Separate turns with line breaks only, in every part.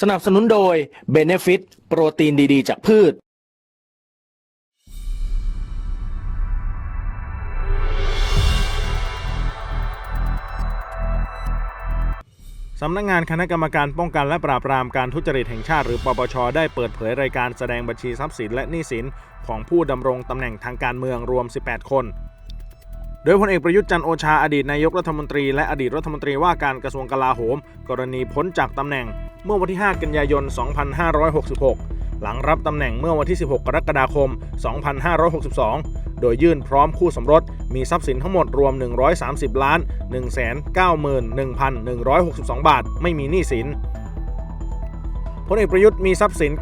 สนับสนุนโดย Benefit โปรตีนดีๆ จากพืช
สำนักงานคณะกรรมการป้องกันและปราบปรามการทุจริตแห่งชาติหรือปปช ได้เปิดเผยรายการแสดงบัญชีทรัพย์สินและหนี้สิน ของผู้ดำรงตำแหน่งทางการเมืองรวม 18 คน โดยพลเอกประยุทธ์จันโอชาอดีตนายกรัฐมนตรีและอดีตรัฐมนตรีว่าการกระทรวงกลาโหม กรณีพ้นจากตำแหน่ง เมื่อวันที่ 5 กันยายน 2566 หลังรับตำแหน่งเมื่อวันที่ 16 กรกฎาคม 2562 โดยยื่นพร้อมคู่สมรส มีทรัพย์สินทั้งหมดรวม 130 ล้าน 191,162 บาท ไม่มีหนี้สินพลเอกประยุทธ์มีทรัพย์สิน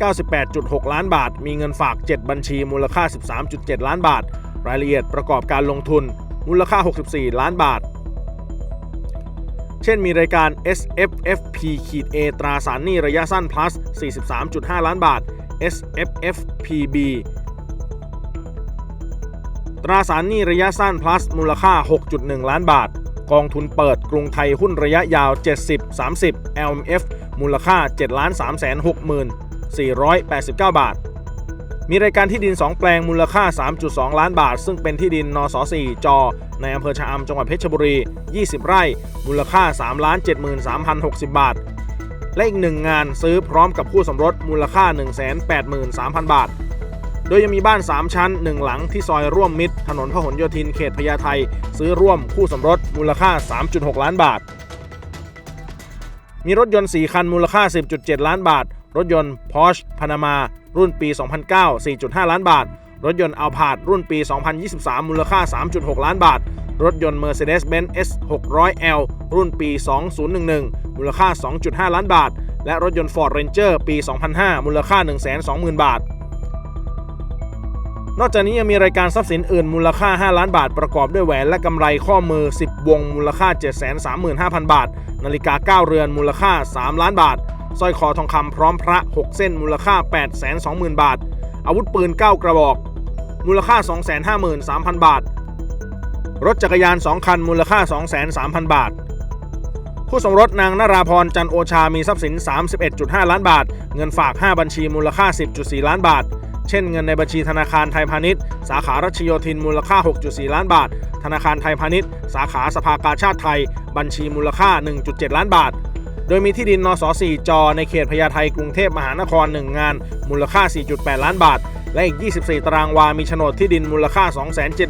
98.6 ล้านบาท มีเงินฝาก 7 บัญชีมูลค่า 13.7 ล้านบาท รายละเอียดประกอบการลงทุน มูลค่า 64 ล้านบาท เช่นมีรายการ SFFP-A ตราสารหนี้ระยะสั้น plus 43.5 ล้านบาท SFFPB ตราสารหนี้ระยะสั้น plus มูลค่า 6.1 ล้านบาท กองทุนเปิดกรุงไทยหุ้นระยะยาว 70 30 LMF มูลค่า7 3 6 489 บาท มีรายการที่ดิน 2 แปลงมูลค่า 3.2 ล้านบาท ซึ่งเป็นที่ดินนส4จอ ในอำเภอชะอำจังหวัดเพชรบุรี 20 ไร่ มูลค่า 3 73,060 บาท และอีกหนึ่งงานซื้อพร้อมกับคู่สมรสมูลค่า 183,000 บาท โดยยังมีบ้าน 3 ชั้น 1 หลังที่ซอยร่วมมิตร ถนนพหลโยธินเขตพญาไทซื้อร่วมคู่สมรสมูลค่า 3.6 ล้านบาทมีรถยนต์ 4 คัน มูลค่า 10.7 ล้านบาท รถยนต์ Porsche Panama รุ่นปี 2009 4.5 ล้านบาท รถยนต์ Alphard รุ่นปี 2023 มูลค่า 3.6 ล้านบาท รถยนต์ Mercedes-Benz S 600L รุ่นปี 2011 มูลค่า 2.5 ล้านบาท และรถยนต์ Ford Ranger ปี 2005 มูลค่า 120,000 บาทนอกจากนี้ยังมีรายการทรัพย์สินอื่นมูลค่า 5 ล้านบาทประกอบด้วยแหวนและกำไรข้อมือ 10 วง มูลค่า 735,000 บาท นาฬิกา 9 เรือนมูลค่า 3 ล้านบาท สร้อยคอทองคำพร้อมพระ 6 เส้นมูลค่า 820,000 บาท อาวุธปืน 9 กระบอก มูลค่า 253,000 บาท รถจักรยาน 2 คันมูลค่า 203,000 บาท คู่สมรสนางนราพรจันโอชามีทรัพย์สิน 31.5 ล้านบาท เงินฝาก 5 บัญชีมูลค่า 10.4 ล้านบาทเช่นเงินในบัญชีธนาคารไทยพาณิชย์ สาขารัชโยธินมูลค่า 6.4 ล้านบาท ธนาคารไทยพาณิชย์ สาขาสภากาชาติไทย บัญชีมูลค่า 1.7 ล้านบาท โดยมีที่ดินนส4จอในเขตพญาไทกรุงเทพมหานคร 1 งาน มูลค่า 4.8 ล้านบาท และอีก 24 ตารางวา มีโฉนดที่ดินมูลค่า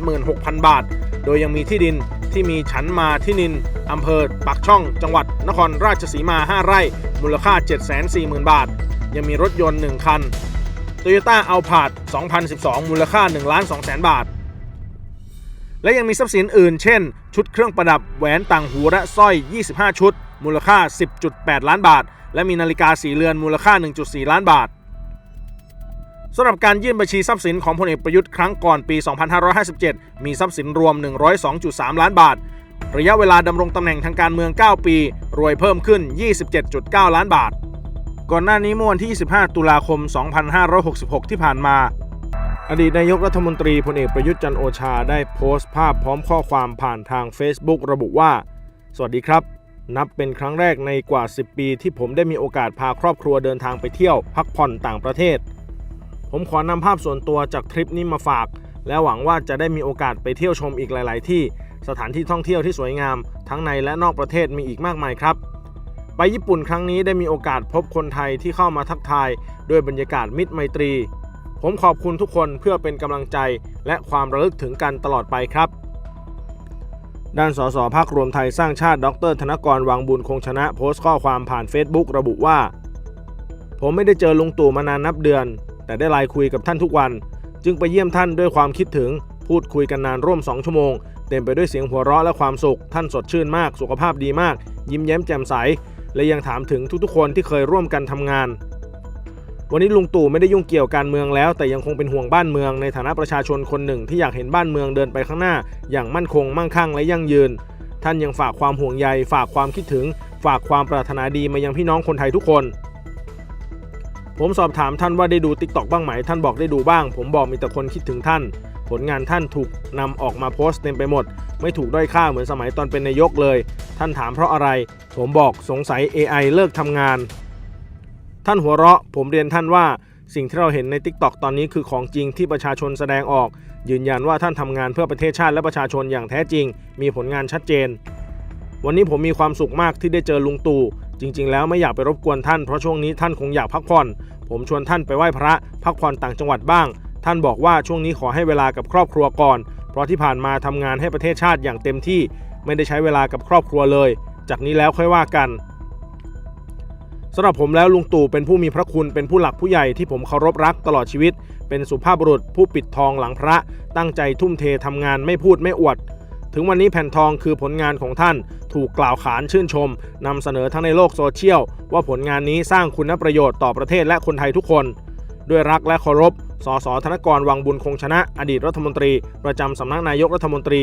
276,000 บาท โดยยังมีที่ดินที่มีฉันมาที่นินอำเภอปากช่อง จังหวัดนครราชสีมา 5 ไร่ มูลค่า 740,000 บาท ยังมีรถยนต์ 1 คัน Toyota a l p a r d 2012 มูลค่า1ล้าน2แสนบาท และยังมีทรัพย์สินอื่น เช่น ชุดเครื่องประดับ แหวนต่างหูและสร้อย 25 ชุด มูลค่า 10.8 ล้านบาท และมีนาฬิกาสีเรือนมูลค่า 1.4 ล้านบาทสำหรับการยื่นบัญชีทรัพย์สินของพลเอกประยุทธ์ครั้งก่อนปี 2557 มีทรัพย์สินรวม 102.3 ล้านบาท ระยะเวลาดำรงตำแหน่งทางการเมือง 9 ปี รวยเพิ่มขึ้น 27.9 ล้านบาท ก่อนหน้านี้เมื่อวันที่ 25 ตุลาคม 2566 ที่ผ่านมา อดีตนายกรัฐมนตรีพลเอกประยุทธ์จันโอชาได้โพสต์ภาพพร้อมข้อความผ่านทาง Facebook ระบุว่า สวัสดีครับ นับเป็นครั้งแรกในกว่า 10 ปีที่ผมได้มีโอกาสพาครอบครัวเดินทางไปเที่ยว พักผ่อนต่างประเทศ ผมขอนำภาพส่วนตัวจากทริปนี้มาฝาก และหวังว่าจะได้มีโอกาสไปเที่ยวชมอีกหลาย ๆ ที่ สถานที่ท่องเที่ยวที่สวยงาม ทั้งในและนอกประเทศมีอีกมากมายครับ ไปญี่ปุ่นครั้งนี้ได้มีโอกาสพบคนไทยที่เข้ามาทักทายด้วยบรรยากาศมิตรไมตรี ผมขอบคุณทุกคนเพื่อเป็นกำลังใจ และความระลึกถึงกันตลอดไปครับ ด้านสสภาครวมไทยสร้างชาติ ดร ธนกรวังบุญคงชนะโพสต์ข้อความผ่าน Facebook ระบุว่า ผมไม่ได้เจอลุงตู่มานานนับเดือน แต่ได้ไลน์คุยกับท่านทุกวัน จึงไปเยี่ยมท่านด้วยความคิดถึง พูดคุยกันนานร่วม 2 ชั่วโมง เต็มไปด้วยเสียงหัวเราะและความสุข ท่านสดชื่นมาก สุขภาพดีมาก ยิ้มแย้มแจ่มใส และยังถามถึงทุกๆคนที่เคยร่วมกันทำงาน วันนี้ลุงตู่ไม่ได้ยุ่งเกี่ยวการเมืองแล้ว แต่ยังคงเป็นห่วงบ้านเมืองในฐานะประชาชนคนหนึ่งที่อยากเห็นบ้านเมืองเดินไปข้างหน้า อย่างมั่นคงมั่งคั่งและยั่งยืน ท่านยังฝากความห่วงใย ฝากความคิดถึง ฝากความปรารถนาดีมายังพี่น้องคนไทยทุกคน ผมสอบถามท่านว่าได้ดูติ๊กต็อกบ้างไหม ท่านบอกได้ดูบ้าง ผมบอกมีแต่คนคิดถึงท่าน ผลงานท่านถูกนำออกมาโพสต์เต็มไปหมด ไม่ถูกด้อยค่าเหมือนสมัยตอนเป็นนายกเลย ท่านถามเพราะอะไร ผมบอกสงสัย AI เลิกทำงาน ท่านหัวเราะ ผมเรียนท่านว่าสิ่งที่เราเห็นใน t ิ k t o k ตอนนี้คือของจริงที่ประชาชนแสดงออก ยืนยันว่าท่านทำงานเพื่อประเทศชาติและประชาชนอย่างแท้จริง มีผลงานชัดเจน วันนี้ผมมีความสุขมากที่ได้เจอลุงตู่จริง ๆ แล้วไม่อยากไปรบกวนท่านเพราะช่วงนี้ท่านคงอยากพักผ่อน ผมชวนท่านไปไหว้พระ พักผ่อนต่างจังหวัดบ้าง ท่านบอกว่าช่วงนี้ขอให้เวลากับครอบครัวก่อน เพราะที่ผ่านมาทำงานให้ประเทศชาติอย่างเต็มที่ ไม่ได้ใช้เวลากับครอบครัวเลย จากนี้แล้วค่อยว่ากัน สำหรับผมแล้วลุงตู่เป็นผู้มีพระคุณเป็นผู้หลักผู้ใหญ่ที่ผมเคารพรักตลอดชีวิต เป็นสุภาพบุรุษผู้ปิดทองหลังพระ ตั้งใจทุ่มเททำงานไม่พูดไม่อวด ถึงวันนี้แผ่นทองคือผลงานของท่าน ถูกกล่าวขานชื่นชมนำเสนอทั้งในโลกโซเชียล ว่าผลงานนี้สร้างคุณประโยชน์ต่อประเทศและคนไทยทุกคน ด้วยรักและเคารพ สสธนกรวังบุญคงชนะ อดีตรัฐมนตรี ประจำสำนักนายกรัฐมนตรี